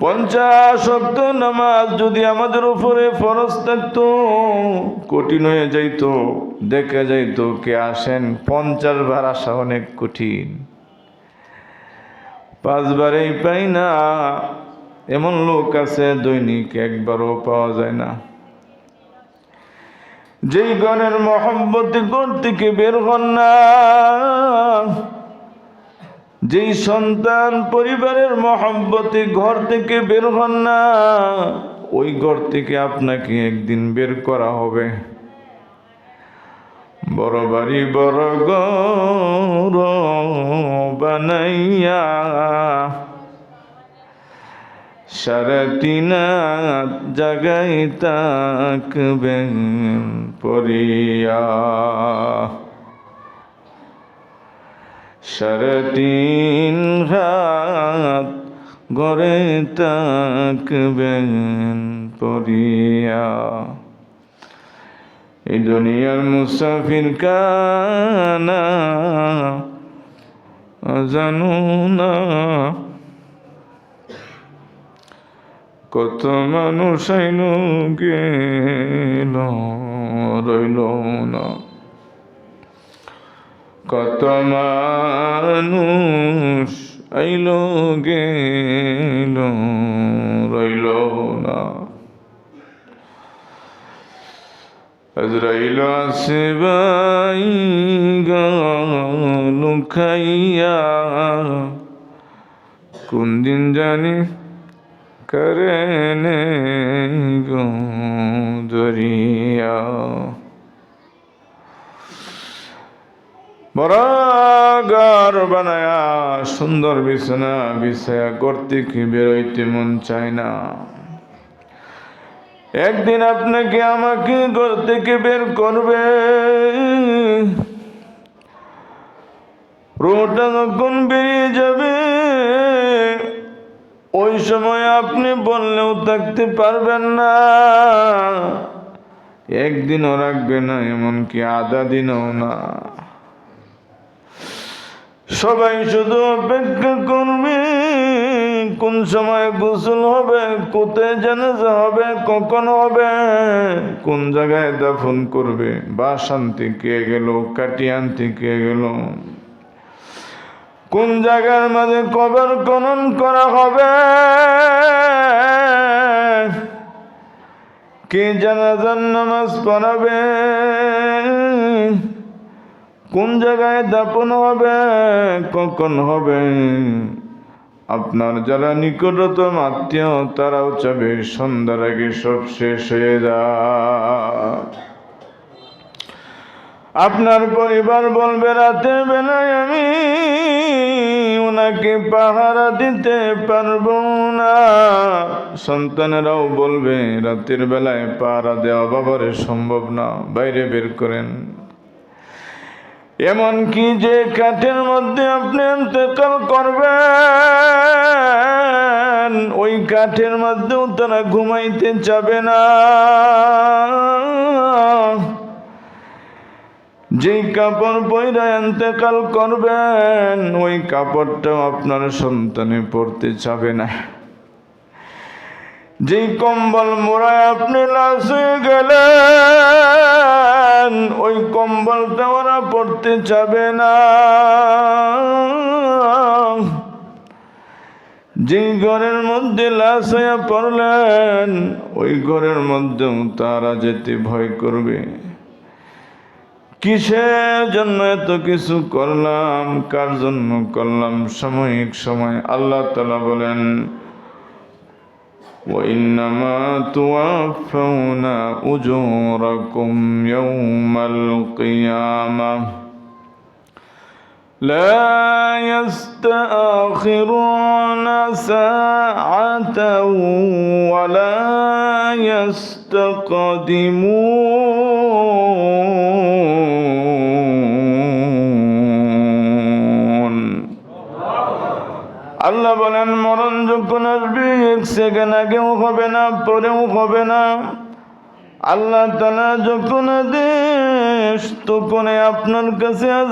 পঞ্চাশ শক্ত নামাজ যদি আমাদের উপরে ফরজ থাকতো, কঠিন হয়ে যাইতো, দেখা যাইত কে আসেন, পঞ্চাশ বার আসা অনেক কঠিন। পাঁচবারেই পাই না, এমন লোক আছে দৈনিক একবারও পাওয়া যায় না। যেই গণের মহব্বতে ঘর থেকে বের হন না যেই সন্তান পরিবারের মহব্বতে ঘর থেকে বের হন না, ওই ঘর থেকে আপনাকে একদিন বের করা হবে। বড় বাড়ি, বড় গর বানাইয়া সারাটিনা জাগাই তাকবেন পরিয়া সারাটিন রাত গড়ে তাকবেন পরিয়া এই দুনিয়ার মুসাফির কানা জানু না। কত মানুষ গেল, রইল না। কত মানুষ আইল গেল রইল না। আজরাইল আসবাই লুখাইয়া কোন দিন জানি করনে গো বরাগার বানায়া, সুন্দর বিছানা বিছায়া করতে কি বেরোইতে মন চায় না। একদিন আপনাকে আমাকে ঘর থেকে বের করবে। রোটা যখন বেরিয়ে যাবে, ওই সময় আপনি বললেও থাকতে পারবেন না। একদিনও রাখবে না, এমনকি আধা দিনও না। সবাই শুধু অপেক্ষা করবে, কোন সময় গোসল হবে কোথায় জানাজা হবে, কখন হবে, কোন জায়গায় দাফন করবে, বাসান থেকে গেল, কাটিয়ান থেকে গেল। কোন জায়গার মাঝে কবর খনন করা হবে, কে জানাজার নামাজ পড়াবে কোন জায়গায় দাপন হবে, কখন হবে? আপনার যারা নিকটতম আত্মীয়, তারাও চাবে সন্ধ্যার আগে সব শেষ হয়ে যা আপনার পরিবার বলবে, রাতের বেলায় আমি ওনাকে পাহারা দিতে পারব না। সন্তানেরাও বলবে, রাতের বেলায় পাহারা দেওয়া বাবারে সম্ভব না, বাইরে বের করেন। এমন কি যে কাঠের মধ্যে আপনি অন্তকাল করবেন, ওই কাঠের মধ্যেও তারা ঘুমাইতে চাবে না। যেই কাপড় পয়রা এতেকাল করবেন, ওই কাপড়টাও আপনার সন্তানে পড়তে চাবে না। যেই কম্বল মোড়ায় আপনি লাশ গেলেন পড়তে চাবে না যেই ঘরের মধ্যে লাশ হয়ে পড়লেন ওই ঘরের মধ্যেও তারা যেতে ভয় করবে কিসের জন্য এত কিছু করলাম কার জন্য করলাম সাময়িক সময় আল্লাহ তালা বলেন وإنما توفون أجوركم يوم القيامة لا يستأخرون ساعة ولا يستقدمون আল্লাহ বলেন মরণ যখন আসবে এক সেকেন্ড আগেও হবে না পরেও হবে না আল্লাহ তালা যখন আদেশ তখন আপনার কাছে আজ